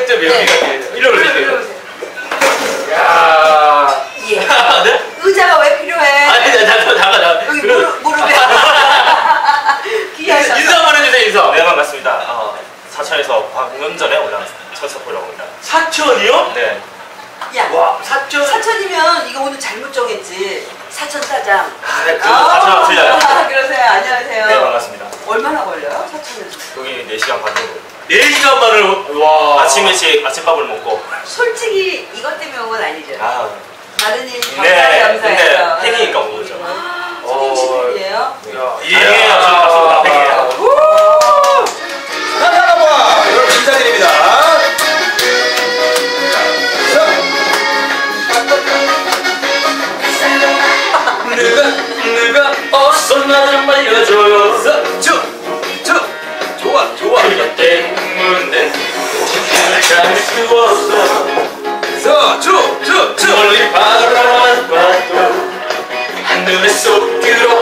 1점이 여기가 일로 올릴게요. 야. 예. 아, 네? 의자가 왜 필요해? 아니, 나, 나, 나, 나, 나. 여기 그럼- 무릎, 무릎에. 귀하셔. 인사 한번 해주세요, 인사. 네 반갑습니다. 어, 사천에서 방금 전에 올라온 첫석 보려고 합니다. 사천이요? 네. 야, 와, 사천. 사천이면 이거 오늘 잘못 정했지. 사천 사장. 아, 네, 그 어. 사천 틀려요. 아, 그러세요. 안녕하세요. 네 반갑습니다. 얼마나 걸려요? 사천에서? 여기 4시간 반 정도. 4시간 만을 와 아침 일찍 아침밥을 먹고. 솔직히 이것 때문에 온 건 아니죠. 아, 다른 일 겸사 네, 겸사해서. 근데 팬이니까 온 거죠. 아, 어. 야, 이야, 반갑습니다. 팬이에요. 하나 하나 여러분 인사드립니다 누가 누가 어서 나를 말려줘 쭉쭉쭉 멀리 바라만 봐도 한눈에 쏙 들어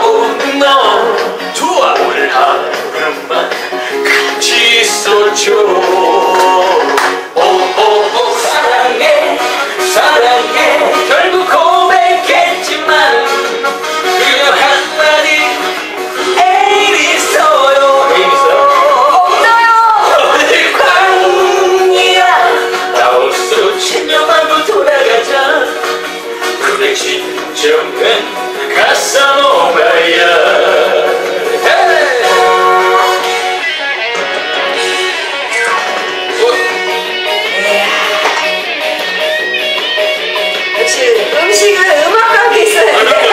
음식은 음악과 함께 있어야 돼.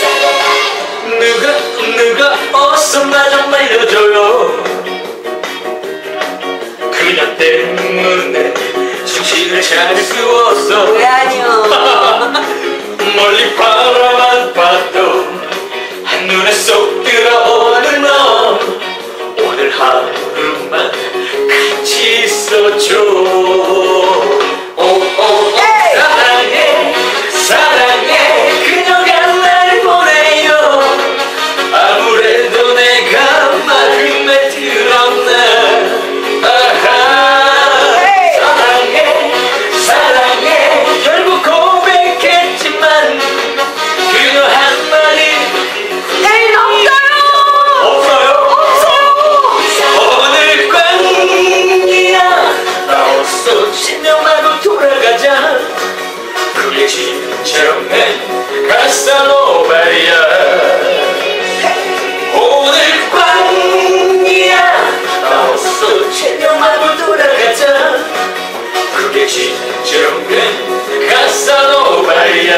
잠깐만 누가 누가 어서 나좀 말려줘요 그녀 때문에 정신을 차릴 수 없어 왜 아니요? 신명나고 돌아가자. 그게 진짜 없는 가사노바야. 오늘 밤이야. 나로서 가사노바야.